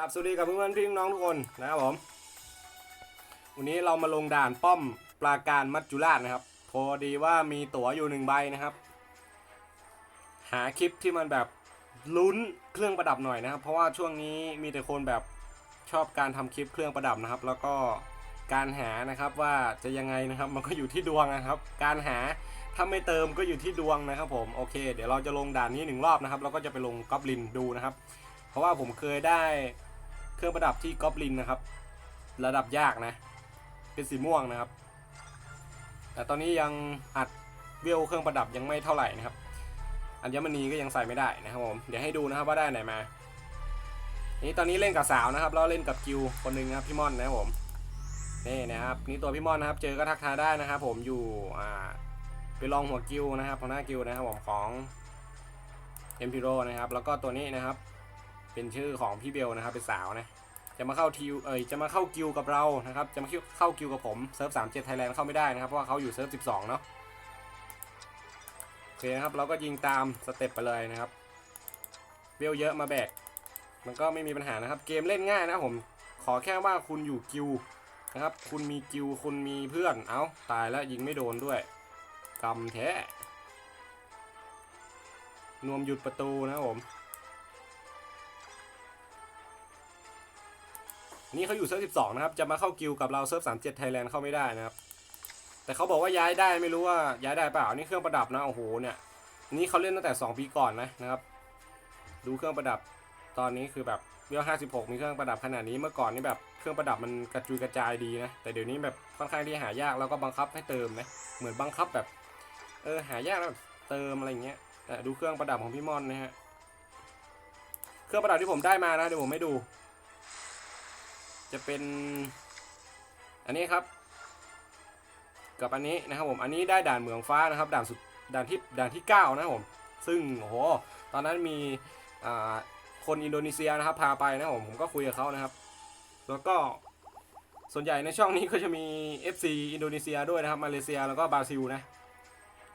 กลับสวัสดีกับเพื่อนๆพี่น้องทุกคนนะครับผม วันนี้เรามาลงด่านป้อมปราการมัจจุราชนะครับ พอดีว่ามีตั๋วอยู่หนึ่งใบนะครับ หาคลิปที่มันแบบลุ้นเครื่องประดับหน่อยนะครับ เพราะว่าช่วงนี้มีแต่คนแบบชอบการทำคลิปเครื่องประดับนะครับ แล้วก็การหานะครับว่าจะยังไงนะครับมันก็อยู่ที่ดวงนะครับ การหาถ้าไม่เติมก็อยู่ที่ดวงนะครับผมโอเค เดี๋ยวเราจะลงด่านนี้หนึ่งรอบนะครับแล้วก็จะไปลงกอบลินดูนะครับ เพราะว่าผมเคยได้ เครื่องประดับที่กอบลินนะครับ ระดับยากนะ เป็นสีม่วงนะครับ แต่ตอนนี้ยังอัดเวลเครื่องประดับยังไม่เท่าไหร่นะครับ อัญมณีก็ยังใส่ไม่ได้นะครับผม เดี๋ยวให้ดูนะครับว่าได้ไหนมา นี่ตอนนี้เล่นกับสาวนะครับแล้วเล่นกับกิวคนหนึ่งนะครับพี่ม่อนนะครับผม นี่นะครับนี่ตัวพี่ม่อนนะครับ เจอก็ทักทายได้นะครับ ผมอยู่อ่าไปลองหัวกิวนะครับของหน้ากิวนะครับผมของเอ็มพีโรนะครับ แล้วก็ตัวนี้นะครับ เป็นชื่อของพี่เบลนะครับเป็นสาวนะจะมาเข้าทิวเอ้ยจะมาเข้ากิวกับเรานะครับจะมาเข้ากิวกับผมเซิร์ฟสามเจ็ดไทยแลนด์เข้าไม่ได้นะครับเพราะว่าเขาอยู่เซิร์ฟสิบสองเนาะโอเคนะครับเราก็ยิงตามสเต็ปไปเลยนะครับเบลเยอะมาแบกมันก็ไม่มีปัญหานะครับ เกมเล่นง่ายนะผมขอแค่ว่าคุณอยู่กิวนะครับ คุณมีกิวคุณมีเพื่อนเอ้าตายแล้วยิงไม่โดนด้วยกำแท้นวมหยุดประตูนะครับผม นี่เขาอยู่เซิร์ฟ12นะครับ จะมาเข้ากิลกับเราเซิร์ฟ37ไทยแลนด์เข้าไม่ได้นะครับ แต่เขาบอกว่าย้ายได้ไม่รู้ว่าย้ายได้เปล่า นี่เครื่องประดับนะ โอ้โห เนี่ย นี่เขาเล่นตั้งแต่2ปีก่อนนะนะครับ ดูเครื่องประดับ ตอนนี้คือแบบเวล56มีเครื่องประดับขนาดนี้ เมื่อก่อนนี่แบบเครื่องประดับมันกระจุยกระจายดีนะ แต่เดี๋ยวนี้แบบค่อนข้างที่หายากแล้วก็บังคับให้เติมนะ เหมือนบังคับแบบ เออหายากแล้วเติมอะไรเงี้ย แต่ดูเครื่องประดับของพี่มอนนะฮะ เครื่องประดับที่ผมได้มานะเดี๋ยวผมให้ดู จะเป็น อันนี้ครับ กับอันนี้นะครับผม อันนี้ได้ด่านเหมืองฟ้านะครับด่านสุดด่านที่ด่านที่ 9 นะครับผม ซึ่งโอ้โหตอนนั้นมีคนอินโดนีเซียนะครับพาไปนะผมผมก็คุยกับเขานะครับ แล้วก็ส่วนใหญ่ในช่องนี้ก็จะมี FC อินโดนีเซียด้วยนะครับมาเลเซียแล้วก็บราซิลนะ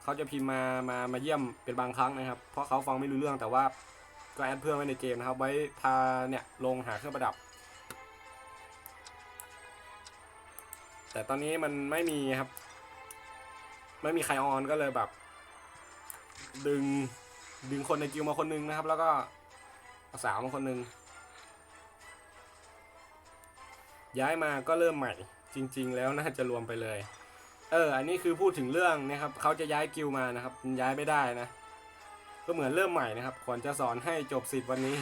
เขาจะพิมพ์มามามาเยี่ยมเป็นบางครั้งนะครับ เพราะเขาฟังไม่รู้เรื่องแต่ว่าก็แอดเพื่อนไว้ในเกมนะครับ ไว้พาเนี่ยลงหาเครื่องประดับ แต่ตอนนี้มันไม่มีครับ ไม่มีใครออนก็เลยแบบ ดึงดึงคนในกิวมาคนนึงนะครับ แล้วก็สาวมาคนนึง ย้ายมาก็เริ่มใหม่ จริง ๆ แล้วน่าจะรวมไปเลย เออ อันนี้คือพูดถึงเรื่องนะครับเขาจะย้ายกิวมานะครับ ย้ายไม่ได้นะ ก็เหมือนเริ่มใหม่นะครับก่อนจะสอนให้จบสิทธิ์วันนี้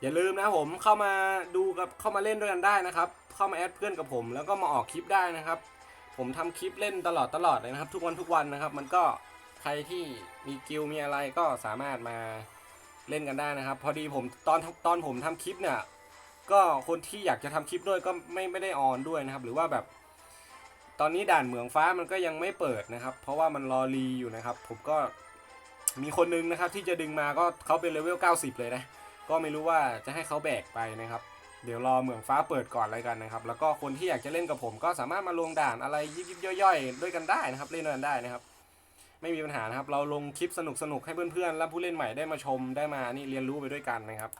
อย่าลืมนะผมเข้ามาดูกับเข้ามาเล่นด้วยกันได้นะครับ เข้ามาแอดเพื่อนกับผม แล้วก็มาออกคลิปได้นะครับ ผมทำคลิปเล่นตลอดตลอดเลยนะครับ ทุกวันทุกวันนะครับ มันก็ใครที่มีกิลมีอะไรก็สามารถมาเล่นกันได้นะครับ พอดีผมตอนตอนผมทำคลิปเนี่ยก็คนที่อยากจะทำคลิปด้วยก็ไม่ไม่ได้ออนด้วยนะครับ หรือว่าแบบ ตอนนี้ด่านเหมืองฟ้ามันก็ยังไม่เปิดนะครับ เพราะว่ามันรอรีอยู่นะครับ ผมก็มีคนนึงนะครับที่จะดึงมาก็เขาเป็นเลเวล90 เลยนะ ก็ไม่รู้ว่าจะให้เขาแบกไปนะครับ เดี๋ยวรอเหมืองฟ้าเปิดก่อนอะไรกันนะครับ แล้วก็คนที่อยากจะเล่นกับผมก็สามารถมาลงด่านอะไรยิบยิบย่อยๆ ด้วยกันได้นะครับ เล่นด้วยกันได้นะครับ ไม่มีปัญหานะครับ เราลงคลิปสนุกๆให้เพื่อนๆและผู้เล่นใหม่ได้มาชมได้มานี่เรียนรู้ไปด้วยกันนะครับ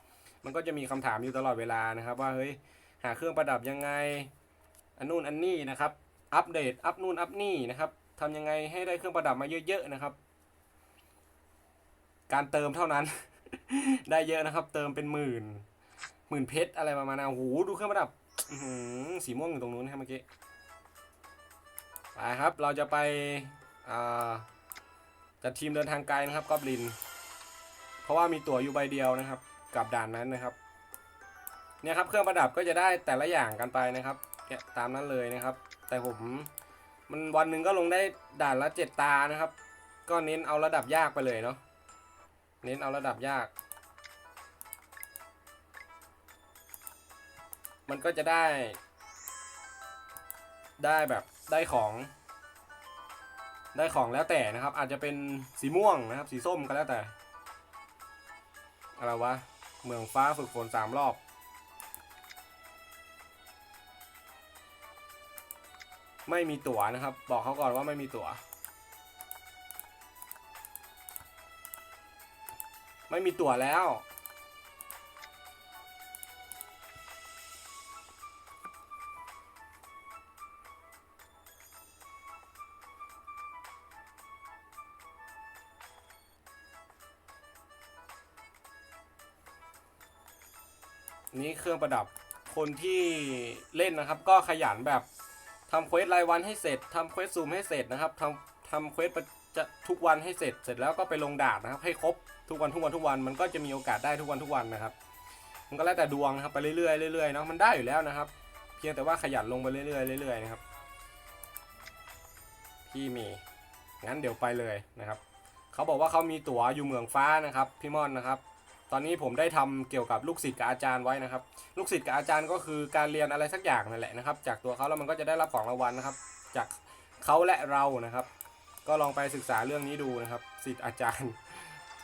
มันก็จะมีคำถามอยู่ตลอดเวลานะครับ ว่าเฮ้ยหาเครื่องประดับยังไงอันนู่นอันนี่นะครับอัปเดตอัพนู่นอัพนี่นะครับทำยังไงให้ได้เครื่องประดับมาเยอะๆนะครับ การเติมเท่านั้น ได้เยอะนะครับ เติมเป็นหมื่นหมื่นเพชรอะไรประมาณนั้นโอ้โหดูเครื่องประดับสีม่วงอยู่ตรงนู้นครับเมื่อกี้ไปครับ เราจะไปจัดทีมเดินทางไกลนะครับกอบลิน เพราะว่ามีตั๋วอยู่ใบเดียวนะครับ กับด่านนั้นนะครับ เนี่ยครับเครื่องประดับก็จะได้แต่ละอย่างกันไปนะครับเนี่ยตามนั้นเลยนะครับ แต่ผมมันวันหนึ่งก็ลงได้ด่านละเจ็ดตานะครับ ก็เน้นเอาระดับยากไปเลยเนาะ เน้นเอาระดับยาก มันก็จะได้ ได้แบบได้ของ ได้ของแล้วแต่นะครับ อาจจะเป็นสีม่วงนะครับ สีส้มก็แล้วแต่ อะไรวะ เมืองฟ้าฝึกฝนสามรอบไม่มีตั๋วนะครับ บอกเขาก่อนว่าไม่มีตั๋ว ไม่มีตั๋วแล้ว นี่เครื่องประดับคนที่เล่นนะครับ ก็ขยันแบบทำเควสรายวันให้เสร็จทำเควสซูมให้เสร็จนะครับทำ ทำเควสจะทุกวันให้เสร็จเสร็จแล้วก็ไปลงดาบนะครับให้ครบทุกวันทุกวันทุกวันมันก็จะมีโอกาสได้ทุกวันทุกวันนะครับ มันก็แล้วแต่ดวงนะครับไปเรื่อยๆเรื่อยๆเนาะมันได้อยู่แล้วนะครับ เพียงแต่ว่าขยันลงไปเรื่อยๆเรื่อยๆนะครับพี่มีงั้นเดี๋ยวไปเลยนะครับเขาบอกว่าเขามีตั๋วอยู่เมืองฟ้านะครับพี่ม่อนนะครับ ตอนนี้ผมได้ทำเกี่ยวกับลูกศิษย์กับอาจารย์ไว้นะครับ ลูกศิษย์กับอาจารย์ก็คือการเรียนอะไรสักอย่างนั่นแหละนะครับ จากตัวเขาแล้วมันก็จะได้รับของรางวัลนะครับ จากเขาและเรานะครับ ก็ลองไปศึกษาเรื่องนี้ดูนะครับศิษย์อาจารย์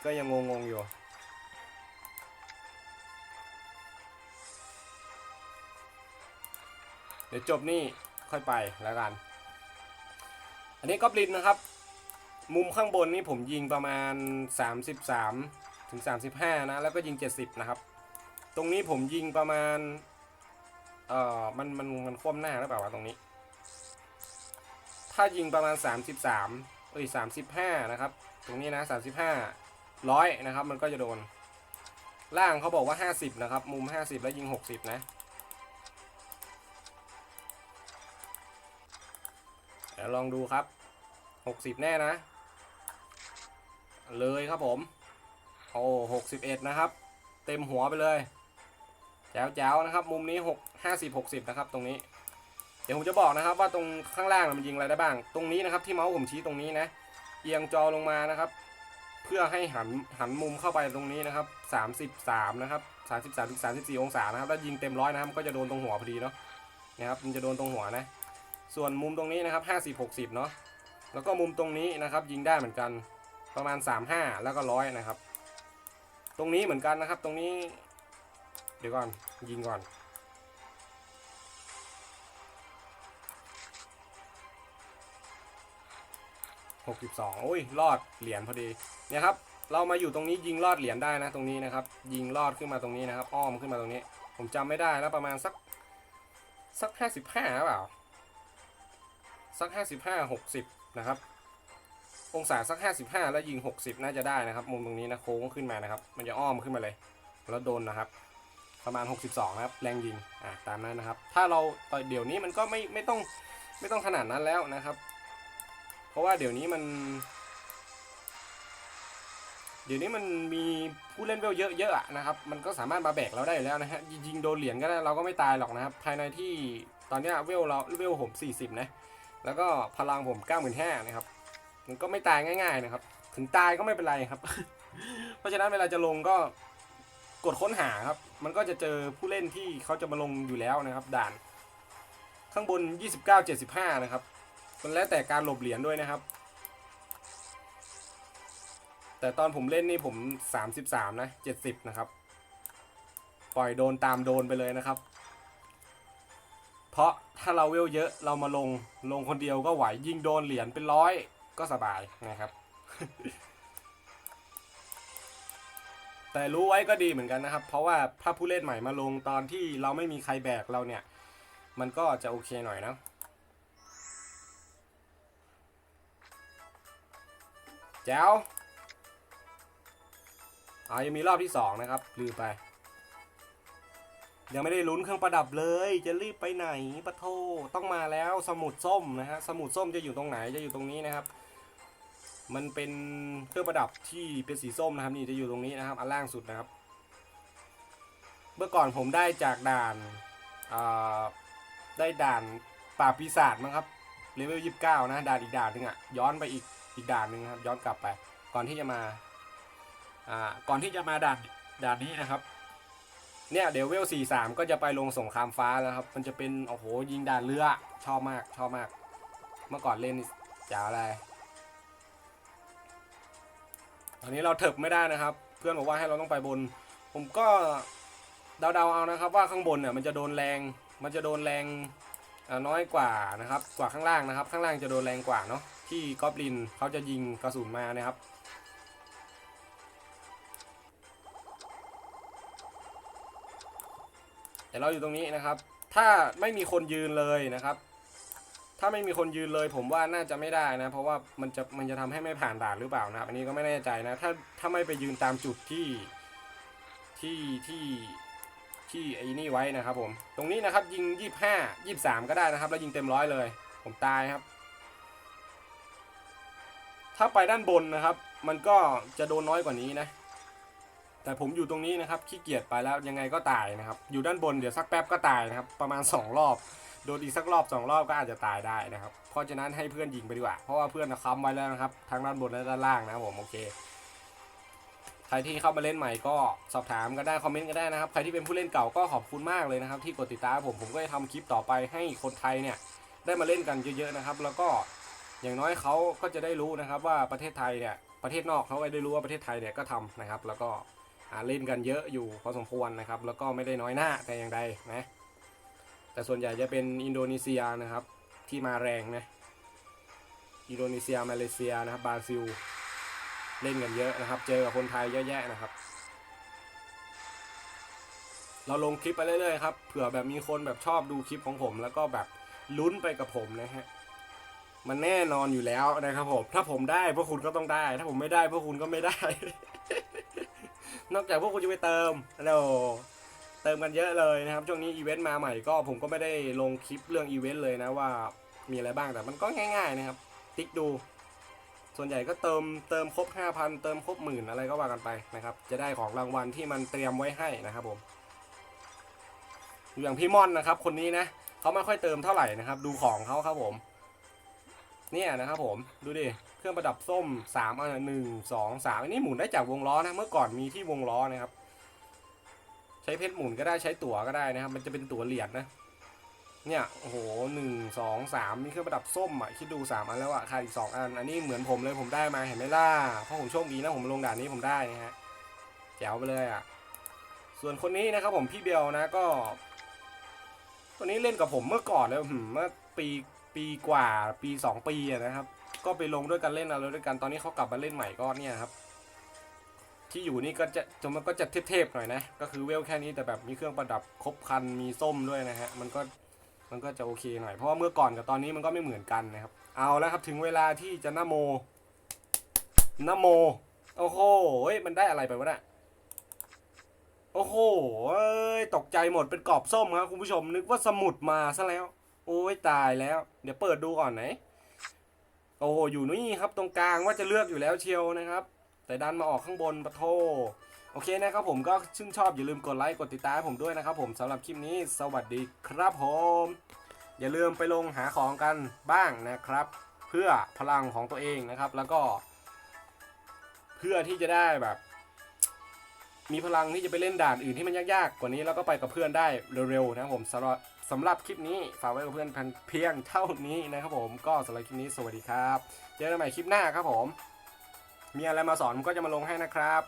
ก็ยังงงๆอยู่เดี๋ยวจบนี่ค่อยไปแล้วกัน อันนี้ก็บลินนะครับ มุมข้างบนนี่ผมยิงประมาณ 33 ถึง 35 นะ แล้วก็ยิง 70 นะครับ ตรงนี้ผมยิงประมาณ เอ่อ มัน มัน มันคว่ำหน้าหรือเปล่าวะตรงนี้ ถ้ายิงประมาณ 33เอ้ย35 นะครับ ตรงนี้นะ 35ร้อยนะครับ มันก็จะโดน ล่างเขาบอกว่า 50 นะครับ มุม 50 แล้วยิง 60 นะเดี๋ยวลองดูครับ 60 แน่นะ เลยครับผม โอ้หกสิบเอ็ดนะครับ เต็มหัวไปเลยแจ๋วแจ๋วนะครับ มุมนี้หกห้าสิบหกสิบนะครับ ตรงนี้ ดี๋ยวผมจะบอกนะครับว่าตรงข้างล่างมันยิงอะไรได้บ้าง ตรงนี้นะครับที่เมาส์ผมชี้ตรงนี้นะ เอียงจอลงมานะครับ เพื่อให้หันหันมุมเข้าไปตรงนี้นะครับสามสิบสามนะครับสามสิบสามถึงสามสิบสี่องศานะครับแล้วยิงเต็มร้อยนะครับก็จะโดนตรงหัวพอดีเนาะนะครับมันจะโดนตรงหัวนะ ส่วนมุมตรงนี้นะครับห้าสิบหกสิบเนาะแล้วก็มุมตรงนี้นะครับยิงได้เหมือนกันประมาณ 35 แล้วก็ร้อยนะครับ ตรงนี้เหมือนกันนะครับ ตรงนี้ เดี๋ยวก่อนยิงก่อน 62โอ้ยรอดเหรียญพอดีเนี่ยครับเรามาอยู่ตรงนี้ยิงรอดเหรียญได้นะตรงนี้นะครับ ยิงรอดขึ้นมาตรงนี้นะครับ อ้อมขึ้นมาตรงนี้ ผมจำไม่ได้แล้วประมาณสักสัก 55หรือเปล่าสัก 55 60 นะครับ องศาสัก 55 แล้วยิง 60 น่าจะได้นะครับ มุมตรงนี้นะโค้งขึ้นมานะครับ มันจะอ้อมขึ้นมาเลย แล้วโดนนะครับ ประมาณ 62 นะครับ แรงยิง อะตามนั้นนะครับ ถ้าเราต่อเดี๋ยวนี้มันก็ไม่ไม่ต้องไม่ต้องขนาดนั้นแล้วนะครับ ราะว่าเดี๋ยวนี้มัน เดี๋ยวนี้มันมีผู้เล่นเวลเยอะๆอะนะครับ มันก็สามารถมาแบกเราได้อยู่แล้วนะฮะยิงโดนเหรียญก็ได้เราก็ไม่ตายหรอกนะครับ ภายในที่ตอนนี้เวลเราเวลผม 40 นะ แล้วก็พลังผม95,000นะครับ มันก็ไม่ตายง่าย ๆนะครับ ถึงตายก็ไม่เป็นไรครับ เพราะฉะนั้นเวลาจะลงก็กดค้นหาครับ มันก็จะเจอผู้เล่นที่เขาจะมาลงอยู่แล้วนะครับ ด่าน ข้างบน 29 75 นะครับ มันแล้วแต่การหลบเหรียญด้วยนะครับ แต่ตอนผมเล่นนี่ผม 33 นะ 70 นะครับ ปล่อยโดนตามโดนไปเลยนะครับ เพราะถ้าเราเวลเยอะเรามาลงลงคนเดียวก็ไหวยิงโดนเหรียญเป็นร้อยก็สบายนะครับ แต่รู้ไว้ก็ดีเหมือนกันนะครับ เพราะว่าถ้าผู้เล่นใหม่มาลงตอนที่เราไม่มีใครแบกเราเนี่ย มันก็จะโอเคหน่อยนะ แจ๋วอ่ายังมีรอบที่สองนะครับลืมไป ยังไม่ได้ลุ้นเครื่องประดับเลย จะรีบไปไหนปะโทต้องมาแล้วสมุดส้มนะฮะสมุดส้มจะอยู่ตรงไหนจะอยู่ตรงนี้นะครับ มันเป็นเครื่องประดับที่เป็นสีส้มนะครับนี่จะอยู่ตรงนี้นะครับอันล่างสุดนะครับ เมื่อก่อนผมได้จากด่านอ่าได้ด่านป่าปีศาจมั้งครับเลเวลยี่สิบเก้านะด่านอีกด่านหนึ่งอะย้อนไปอีก อีกด่านหนึ่งครับย้อนกลับไป ก่อนที่จะมาอ่าก่อนที่จะมาด่านด่านนี้นะครับ เนี่ยเดวเวลสี่สามก็จะไปลงสงครามฟ้าแล้วครับ มันจะเป็นโอ้โหยิงด่านเรือชอบมากชอบมาก เมื่อก่อนเล่นจ๋าอะไร ตอนนี้เราเถิบไม่ได้นะครับ เพื่อนบอกว่าให้เราต้องไปบน ผมก็เดาๆเอานะครับ ว่าข้างบนเนี่ยมันจะโดนแรง มันจะโดนแรงน้อยกว่านะครับ กว่าข้างล่างนะครับ ข้างล่างจะโดนแรงกว่าเนาะ ที่กอบลินเขาจะยิงกระสุนมานะครับแต่เราอยู่ตรงนี้นะครับ ถ้าไม่มีคนยืนเลยนะครับ ถ้าไม่มีคนยืนเลย ผมว่าน่าจะไม่ได้นะ เพราะว่ามันจะมันจะทำให้ไม่ผ่านด่านหรือเปล่านะครับ อันนี้ก็ไม่แน่ใจนะ ถ้าถ้าไม่ไปยืนตามจุดที่ที่ที่ที่ไอ้นี่ไว้นะครับผม ตรงนี้นะครับยิงยี่ห้ายี่สามก็ได้นะครับ แล้วยิงเต็มร้อยเลย ผมตายครับ ถ้าไปด้านบนนะครับ มันก็จะโดนน้อยกว่านี้นะ แต่ผมอยู่ตรงนี้นะครับขี้เกียจไปแล้วยังไงก็ตายนะครับ อยู่ด้านบนเดี๋ยวสักแป๊บก็ตายนะครับ ประมาณ 2 รอบ โดนอีกสักรอบ 2 รอบก็อาจจะตายได้นะครับ เพราะฉะนั้นให้เพื่อนยิงไปดีกว่า เพราะว่าเพื่อนนะค้ำไว้แล้วนะครับทั้งด้านบนและด้านล่างนะผมโอเคใครที่เข้ามาเล่นใหม่ก็สอบถามก็ได้คอมเมนต์ก็ได้นะครับ ใครที่เป็นผู้เล่นเก่าก็ขอบคุณมากเลยนะครับ ที่กดติดตามผมผมก็จะทำคลิปต่อไปให้คนไทยเนี่ยได้มาเล่นกันเยอะๆนะครับ แล้วก็ อย่างน้อยเขาก็จะได้รู้นะครับว่าประเทศไทยเนี่ยประเทศนอกเขาก็ได้รู้ว่าประเทศไทยเนี่ยก็ทำนะครับ แล้วก็เล่นกันเยอะอยู่พอสมควรนะครับ แล้วก็ไม่ได้น้อยหน้าแต่อย่างใดนะแต่ส่วนใหญ่จะเป็นอินโดนีเซียนะครับที่มาแรงนะอินโดนีเซียมาเลเซียนะครับบราซิลเล่นกันเยอะนะครับ เจอกับคนไทยเยอะแยะนะครับ เราลงคลิปไปเรื่อยๆครับเผื่อแบบมีคนแบบชอบดูคลิปของผม แล้วก็แบบลุ้นไปกับผมนะฮะ มันแน่นอนอยู่แล้วนะครับผม ถ้าผมได้พวกคุณก็ต้องได้ ถ้าผมไม่ได้พวกคุณก็ไม่ได้ นอกจากพวกคุณจะไปเติมโอ้เติมกันเยอะเลยนะครับ ช่วงนี้อีเวนต์มาใหม่ก็ผมก็ไม่ได้ลงคลิปเรื่องอีเวนต์เลยนะว่ามีอะไรบ้างแต่มันก็ง่ายๆนะครับ ติ๊กดู ส่วนใหญ่ก็เติมเติมครบ 5,000 เติมครบหมื่นอะไรก็ว่ากันไปนะครับ จะได้ของรางวัลที่มันเตรียมไว้ให้นะครับผม อย่างพี่ม่อนนะครับ คนนี้นะเขาไม่ค่อยเติมเท่าไหร่นะครับ ดูของเขาครับผม เนี่ยนะครับผมดูดิเครื่องประดับส้มสามอันหนึ่งสองสามอันนี้หมุนได้จากวงล้อนะเมื่อก่อนมีที่วงล้อนะครับ ใช้เพชรหมุนก็ได้ใช้ตั๋วก็ได้นะครับ มันจะเป็นตั๋วเหรียญนะ เนี่ยโอ้โหหนึ่งสองสามมีเครื่องประดับส้มอะคิดดูสามอันแล้วอะขาดอีกสองอันอันนี้เหมือนผมเลยผมได้มาเห็นไหมล่ะเพราะผมโชคดีนะผมลงด่านนี้ผมได้นะฮะแจ๋วไปเลยอะส่วนคนนี้นะครับผมพี่เบลนะก็คนนี้เล่นกับผมเมื่อก่อนเลยหืมเมื่อปี ปีกว่าปีสองปีนะครับ ก็ไปลงด้วยกันเล่นอะไรด้วยกันตอนนี้เขากลับมาเล่นใหม่ก็เนี่ยครับ ที่อยู่นี่ก็จะจมันก็จะเทพๆหน่อยนะ ก็คือเวลแค่นี้แต่แบบมีเครื่องประดับครบคันมีส้มด้วยนะฮะมันก็มันก็จะโอเคหน่อยเพราะว่าเมื่อก่อนกับตอนนี้มันก็ไม่เหมือนกันนะครับ เอาแล้วครับถึงเวลาที่จะนโมนโม โอ้โหเฮ้ยมันได้อะไรไปวะเนี่ยโอ้โหเอ้ตกใจหมดเป็นกรอบส้มครับคุณผู้ชมนึกว่าสมุดมาซะแล้ว โอ้ยตายแล้ว เดี๋ยวเปิดดูก่อนไหน โอ้โหอยู่นี่ครับตรงกลางว่าจะเลือกอยู่แล้วเชียวนะครับ แต่ดันมาออกข้างบนปะโทโอเคนะครับผมก็ชื่นชอบอย่าลืมกดไลค์กดติดตามผมด้วยนะครับผมสำหรับคลิปนี้สวัสดีครับผม อย่าลืมไปลงหาของกันบ้างนะครับ เพื่อพลังของตัวเองนะครับ แล้วก็ เพื่อที่จะได้แบบ มีพลังที่จะไปเล่นด่านอื่นที่มันยากๆ กว่านี้แล้วก็ไปกับเพื่อนได้เร็วๆนะผมสำหรับ สำหรับคลิปนี้ฝากไว้กับเพื่อนเพียงเท่านี้นะครับผมก็สำหรับคลิปนี้สวัสดีครับ เจอกันใหม่คลิปหน้าครับผม มีอะไรมาสอนก็จะมาลงให้นะครับ